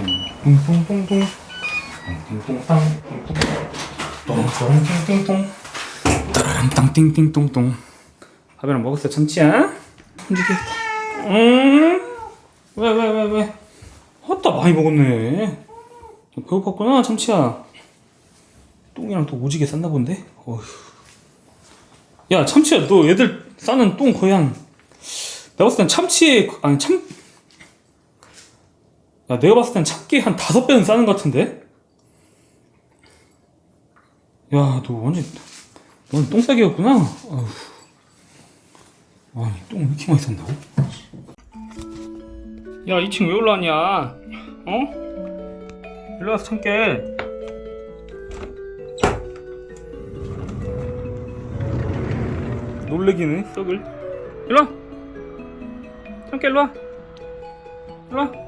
뿡뿡뿡뿡 뿡뿡빵 뿡뿡 뿡뿡뿡 따라랑 땅띵띵똥똥 밥이랑 먹었어 참치야? 움직이겠다 음? 왜왜 왜 왜? 헛다 많이 먹었네 배고팠구나 참치야 똥이랑 또 오지게 쌌나 본데? 어휴 야 참치야 너 얘들 싸는 똥 거의 한 내가 봤을 땐 참치에 아니 참 야, 내가 봤을 땐 참깨 한 다섯 배는 싸는 것 같은데? 야, 너 완전, 넌 똥싸기였구나? 아휴. 아니, 똥왜 이렇게 많이 싼다고? 야, 2층 왜 올라왔냐? 어? 일로 와서 참깨. 놀래기네, 썩을. 일로 와! 참깨 일로 와! 일로 와!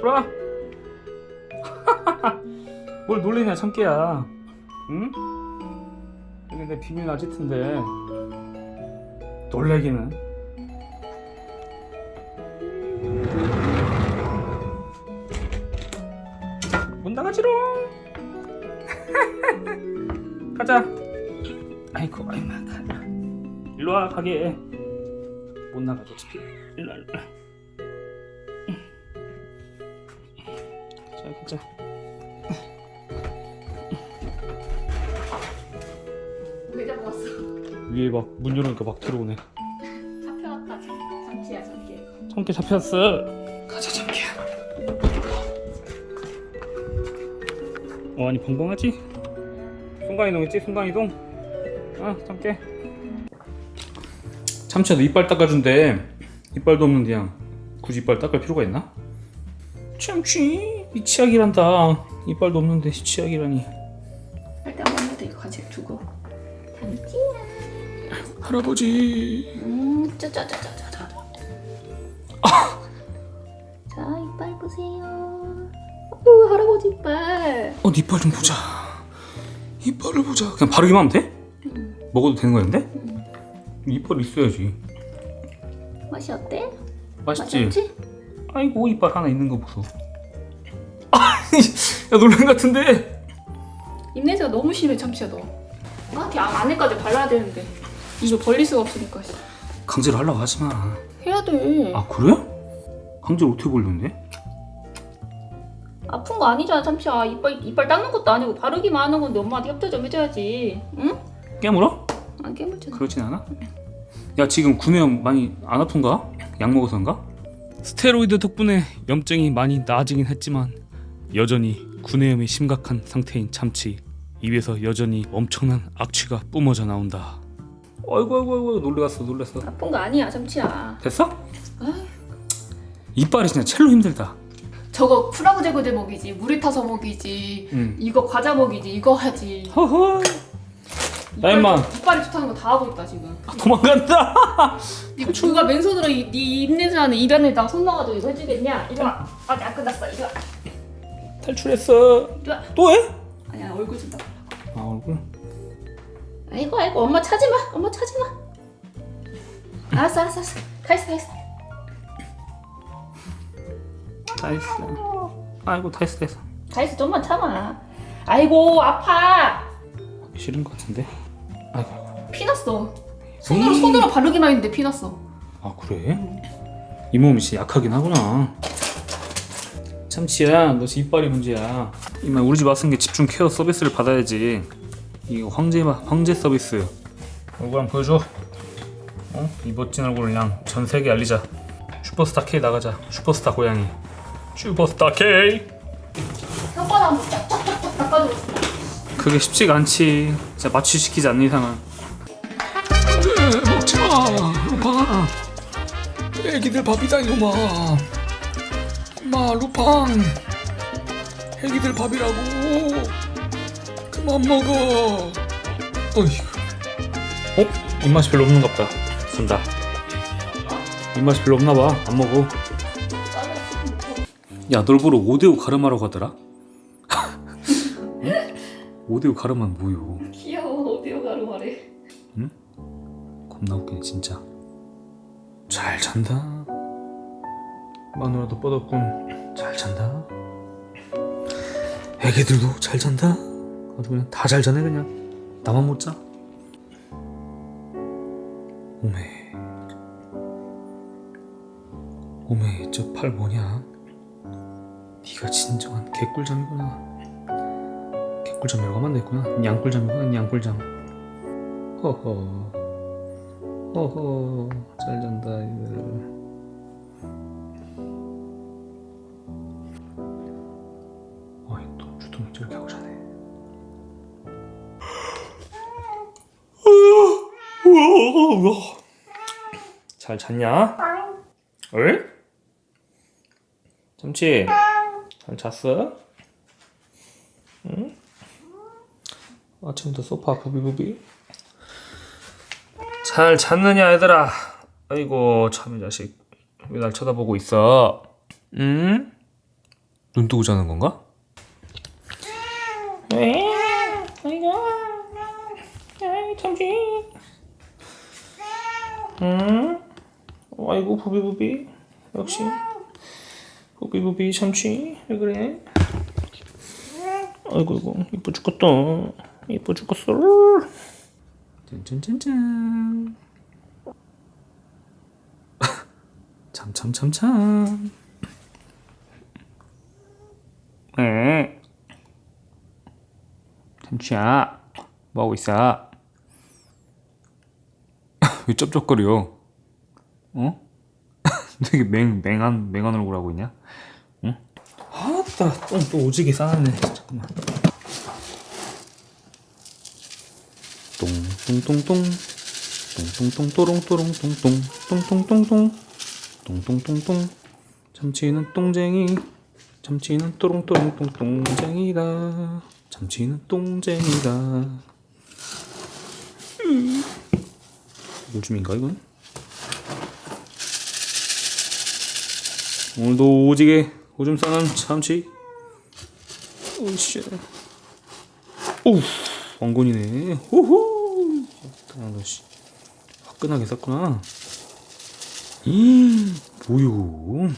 들어와. 뭘 놀리냐 참깨야. 응? 여기 내 비밀 아지트인데 놀래기는. 못 나가지롱. 가자. 아이고 아이마 가자. 일로 와 가게. 못 나가도 어차피 일로 와. 일로 와. 자, 가자. 왜 잡았어? 위에 막 문 열으니까 막 들어오네. 잡혀왔다. 참치야 참치. 참깨 잡혔어. 가자, 참깨야. 어, 아니 벙벙하지? 순간이동했지? 순간이동? 아, 참깨. 참치야, 너 이빨 닦아준대. 이빨도 없는데 양 굳이 이빨 닦을 필요가 있나? 참치, 이 치약이란다. 이빨도 없는데 치약이라니. 한번 해도 이거 같이 주고. 참치야. 할아버지. 음, 짜자자자자자. 자 이빨 보세요. 오 할아버지 이빨. 어, 네 이빨 좀 보자. 이빨을 보자. 그냥 바르기만 하면 돼? 먹어도 되는 거였는데? 이빨 있어야지. 맛이 어때? 맛있지? 아이고 이빨 하나 있는 거 보소. 야 놀란 것 같은데. 입냄새가 너무 심해 참치야 너. 나한테 안- 안에까지 발라야 되는데 이거 벌릴 수가 없으니까. 강제로 하려고 하지 마. 해야 돼. 아 그래? 강제로 어떻게 보려는데? 아픈 거 아니잖아 참치야. 이빨 이빨 닦는 것도 아니고 바르기만 하는 건데 엄마한테 협조 좀 해줘야지. 응? 깨물어? 안 깨물잖아. 그렇진 않아. 야 지금 구내염 많이 안 아픈가? 약 먹어서인가? 스테로이드 덕분에 염증이 많이 나아지긴 했지만 여전히 구내염이 심각한 상태인 참치 입에서 여전히 엄청난 악취가 뿜어져 나온다. 아이고 아이고 아이고 놀래갔어 놀랬어. 아픈 거 아니야 참치야. 됐어? 이빨이 진짜 첼로 힘들다. 저거 프라고 제거제 먹이지 물에 타서 먹이지 응. 이거 과자 먹이지 이거 하지 허허. 야, 임마. 이빨이 좋다는 거 다 하고 있다 지금 도망간다. 이거 누가 맨손으로 이, 네 입 냄새 나는 입안에다가 손 넣어가지고 이거 해주겠냐 이리 와 아직 안 끝났어 이리 와 탈출했어. 또 해? 아니야 얼굴 준다 아 얼굴. 아이고 아이고 엄마 찾지 마 엄마 찾지 마 알았어 알았어 알았어 가 있어 가 있어 다 했어. 아이고 다 했어 다 했어. 가 있어 좀만 참아 아이고 아파 싫은 것 같은데. 아이고. 피났어 손으로 에이. 손으로 바르기만 했는데 피났어 아 그래? 이 몸이 진짜 약하긴 하구나. 참치야, 너 이빨이 문제야. 이만 우리 집 왔은 게 집중 케어 서비스를 받아야지. 이거 황제 황제 서비스. 얼굴 한번 보여줘. 어? 이 멋진 얼굴을 그냥 전 세계 알리자. 슈퍼스타 K 나가자. 슈퍼스타 고양이. 슈퍼스타 K. 혓바닥 한번 쫙쫙쫙쫙 닦아주고 그게 쉽지가 않지. 진짜 마취시키지 않는 이상은. 네, 먹지 마, 루팡. 애기들 밥이다 이놈아. 엄마, 루팡. 애기들 밥이라고. 그만 먹어. 어이구. 어? 입맛이 별로 없는가 보다. 산다. 입맛이 별로 없나 봐. 안 먹어. 야, 널 보러 5대5 가름하라고 하더라? 5대5 가름은 뭐요? 귀여워 어디로 가로 말해 겁나 웃기네 진짜 잘 잔다 마누라도 뻗었군. 잘 잔다. 애기들도 잘 잔다. 아주 그냥 다 잘 자네 그냥. 나만 못 자. 오메. 오메 저 팔 뭐냐? 네가 진정한 개꿀잠이구나. 개꿀잠이라고 하면 안 됐구나. 양꿀잠이구나 양꿀잠. 허허. 허허. 잘 잔다 이들 또 주둥이 저렇게 하고 자네 잘 잤냐? 을? 참치 잘 잤어? 응? 아침부터 소파 부비부비 잘 잤느냐 얘들아 아이고 참 이 자식 왜 날 쳐다보고 있어 응? 눈 뜨고 자는 건가? 에 아이고 아이 참치 응? 아이고 부비부비. 역시. 부비부비 참치. 왜 그래? 아이고 이고 이뻐 죽겠다. 이뻐 죽겠어. 짠짠짠짠. 참참참참 참치야 뭐하고 있어? 왜 쩝쩝거려? 어? 되게 맹, 맹한, 맹한 얼굴 하고 있냐? 응? 아따, 똥또 오지게 싸놨네. 잠깐만. 똥똥똥똥 똥똥똥 또롱또롱 똥똥 똥똥똥똥 똥똥똥똥 참치는 똥쟁이 참치는 또롱또롱 똥 똥쟁이다. 참치는 똥쟁이다. 음. 오줌인가 이건? 오늘도 오지게 오줌 싸는 참치. 오우 왕건이네. 호호! 아, 씨. 화끈하게 쌌구나. 이 뭐요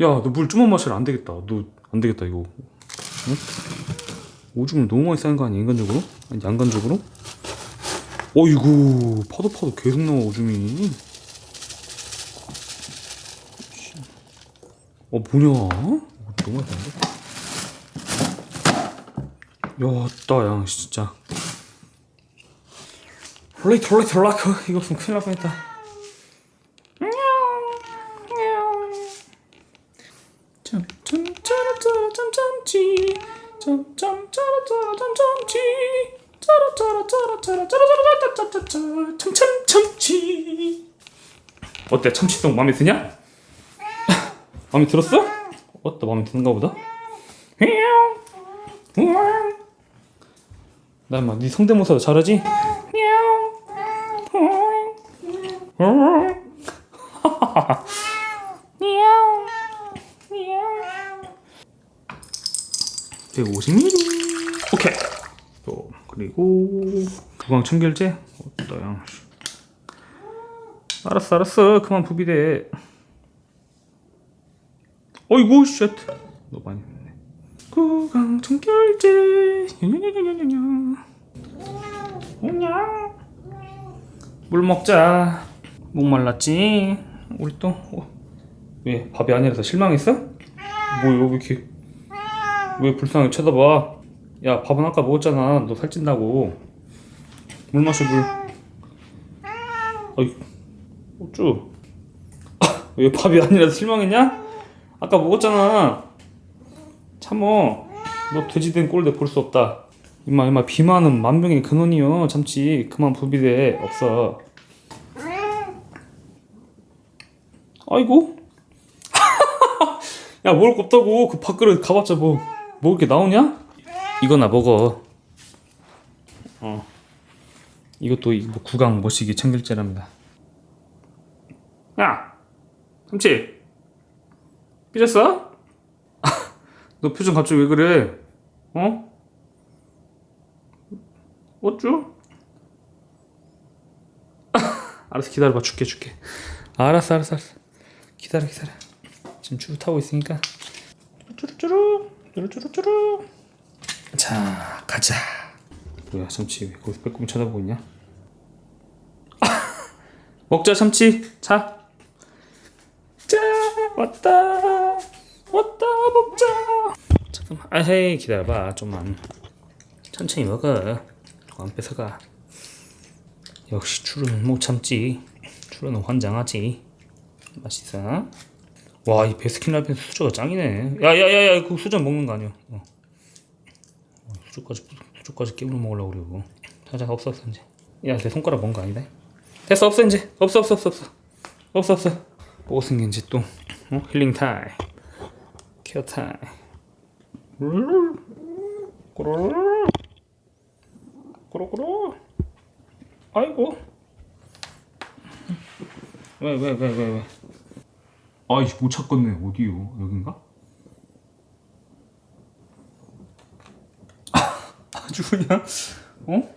야 너 물 좀만 마셔라 안 되겠다 너 안 되겠다 이거 응? 오줌을 너무 많이 싸는 거 아니야 인간적으로? 아니 양간적으로? 어이구 파도 파도 계속 나와 오줌이 어 뭐냐? 어, 너무 많은데? 야, 따 양 진짜. 롤레이트 롤레이트 롤라크 이거 없으면 큰일 날 뻔했다. 짬짬짜라짜라짬짬치 짬짬짜라짜라짬짬치 짜라짜라짜라짜라짜라짜라짜라짜라짜라 참참참치 어때 참치송 마음에 드냐? 마음에 들었어? 어따 마음에 드는가 보다. 나 인마 네 성대모사 잘하지? 백 150ml 오케이. 또 그리고 구강 청결제? 양 알았어 알았어. 그만 부비대. 어이구 쉣. 너무 많이 했네. 구강 청결제. 냐냐냐냐냐냐 냐. 물 먹자. 목 말랐지? 우리 또왜 밥이 아니라서 실망했어? 뭐야 왜 이렇게. 왜 불쌍하게 쳐다봐 야 밥은 아까 먹었잖아 너 살찐다고 물 마셔 물 어이 어쭈 왜 밥이 아니라서 실망했냐? 아까 먹었잖아. 참어. 너 돼지된 꼴대 볼수 없다. 임마 임마 비만은 만병의 근원이여. 참치 그만 부비대 없어. 아이고. 야 먹을 거 없다고 그 밥그릇 가봤자 뭐 먹을 게 나오냐? 이거나 먹어. 어. 이것도 이뭐 구강 모시기 청결제랍니다. 야, 참치. 삐졌어? 너 표정 갑자기 왜 그래? 어? 어쭈? 알았어 기다려봐 줄게 줄게 알았어 알았어 알았어 기다려 기다려 지금 줄 타고 있으니까 쭈루쭈루 쭈루쭈루쭈루 자 가자 뭐야 참치 왜 거기서 빼꼼히 쳐다보고 있냐 먹자 참치 자 자, 왔다. 왔다, 먹자. 잠깐만. 아, 헤이, 기다려봐. 좀만. 천천히 먹어. 안 뺏어가. 역시 추루는 못 참지. 추루는 환장하지. 맛있어. 와, 이 베스킨라빈스 수저가 짱이네. 야, 야, 야, 야, 그 수저 먹는 거 아니야. 어. 어, 수저까지, 수저까지 깨물어 먹으려고 그러고. 자자, 없어, 없어, 이제. 야, 내 손가락 먹은 거 아니다. 됐어, 없어, 이제. 없어, 없어, 없어, 없어. 없어, 없어. 뭐가 생긴지 또 어? 힐링 타임 케어 타임 꼬로로로 꼬로꼬로 아이고 왜 왜 왜 왜왜 아이씨 못 찾겠네 어디요 여긴가? 아주 그냥 어?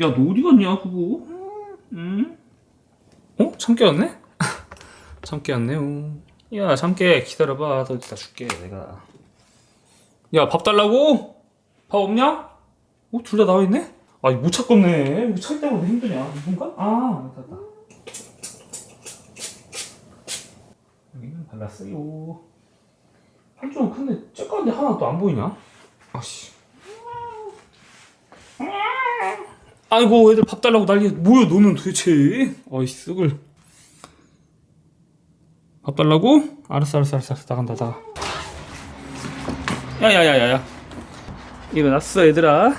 야 너 어디 갔냐 그거? 응? 어? 참깨 왔네? 참깨 왔네요. 야, 참깨 기다려봐. 너 이따 줄게, 내가. 야, 밥 달라고? 밥 없냐? 어, 둘 다 나와 있네? 아, 못 찾겠네. 왜 찾을 때마다 힘드냐? 이건가? 아, 맞다. 여기는 발랐어요. 한쪽은 큰데 쬐까는데 하나 또 안 보이냐? 아씨. 아이고 애들 밥 달라고 난리 뭐야 너는 도대체 어이 쓱을 밥 달라고? 알았어 알았어 알았어 알았어. 나간다 나가 야야야야야 일어났어 얘들아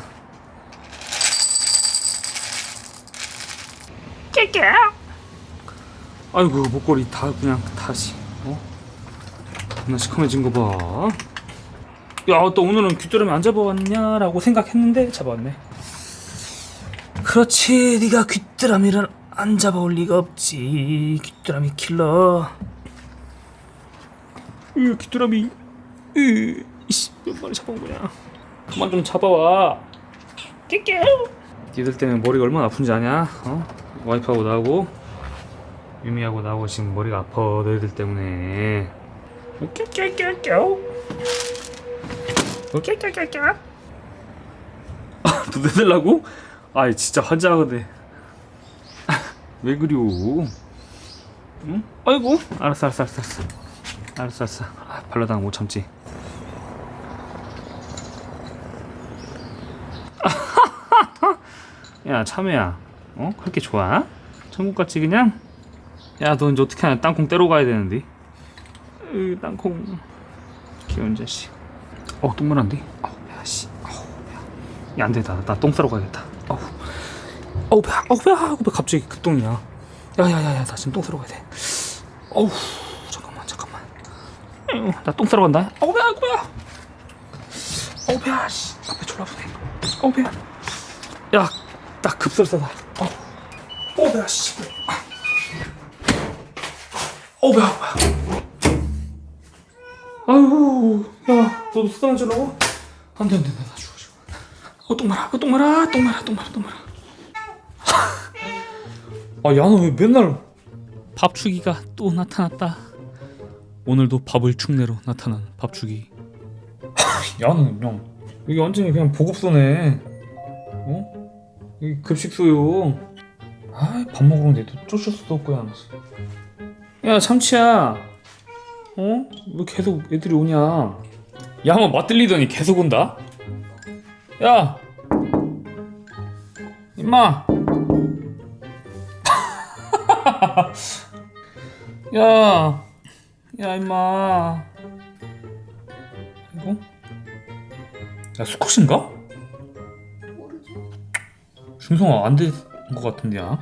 깨깨 아이고 목걸이 다 그냥 다시 어? 나 시커매진 거 봐 야 또 오늘은 귀뚜라미 안 잡아왔냐라고 생각했는데 잡아왔네. 그렇지 네가 귀뚜라미를 안 잡아올 리가 없지 귀뚜라미 킬러. 으 귀뚜라미 으 이씨 몇 마리 잡아온 거냐. 그만 좀 잡아와. 깨깨 니들 때문에 머리가 얼마나 아픈지 아냐? 어? 와이프하고 나하고 유미하고 나하고 지금 머리가 아파 너희들 때문에 깨깨깨깨 깨깨깨깨 아, 너 내달라고? 아이 진짜 환장하네. 왜 그려 응? 아이고. 알았어 알았어 알았어 알았어. 알았어 알았어. 아, 발라당 못 참지. 야 참외야. 어? 그렇게 좋아? 천국같이 그냥? 야너 이제 어떻게 하냐? 땅콩 떼러 가야 되는데 으 땅콩 귀여운 자식 어 똥물한데? 어우 야씨. 어우 야 안돼 나나똥 싸러 가야겠다. 어우 어우 배야 어우 배야 어우 배. 갑자기 급똥이야. 야 야 야 야 나 지금 똥 싸러 가야 돼. 어우 잠깐만 잠깐만. 나 똥 싸러 간다. 어우 배야 배야 어우 배야 씨. 앞에 졸라 아프네. 어우 배야 야 딱 급설사다. 어우 어우 배야 씨. 어우 배야 배야 아유 야 너도 수다만 주려고? 안돼 안돼 나 죽어 죽어 어, 똥 마라, 어, 똥 마라, 똥 마라, 똥 마라, 똥 마라. 아, 야는 왜 맨날 밥추기가 또 나타났다. 오늘도 밥을 축내로 나타난 밥추기. 야는 그냥 여기 완전히 그냥 보급소네. 어? 여기 급식소요. 아, 밥 먹으러 또 쫓을 수도 없고 야. 야, 참치야. 어? 왜 계속 애들이 오냐? 야, 한번 맞들리더니 계속 온다. 야, 임마. 야, 야 임마. 이거? 야 수컷인가? 중성화 안된 것 같은데야.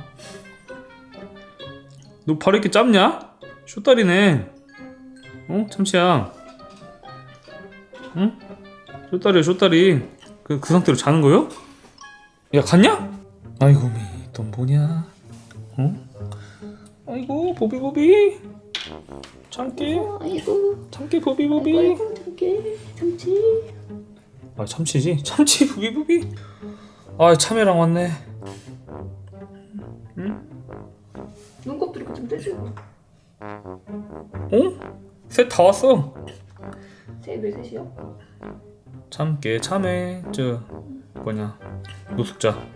너발 이렇게 짧냐? 쇼다리네. 어? 참치야. 응? 쇼다리 쇼다리. 그, 그 상태로 자는 거요? 야 갔냐? 아이고 미돈 뭐냐? 어? 아이고 보비보비 참깨 아이고 참깨 보비보비 아이고 참깨 참치 아 참치지? 참치 부비부비 아 참외랑 왔네 눈곱들이 좀 떼주고. 어? 셋다 왔어 셋왜 셋이요? 참깨 참외 저 뭐냐 노숙자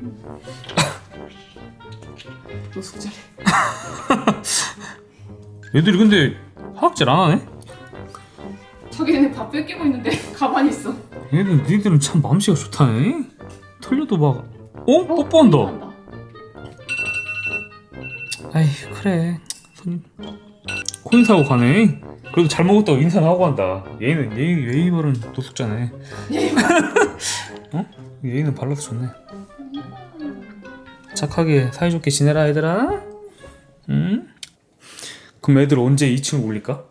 노숙자래. 얘들이 근데 화학질 안 하네? 저기는 밥 뺏기고 있는데 가만히 있어. 얘들 니들은 참 마음씨가 좋다네 털려도 막 어? 뽀뽀한다 뽀뽀한다. 아이 그래 손 코인 사고 가네 그래도 잘 먹었다고 인사는 하고 간다 얘는 얘 예의발은 노숙자네 어? 얘는 발라서 좋네 착하게 사이좋게 지내라 얘들아 응? 그럼 애들 언제 2층으로 올릴까?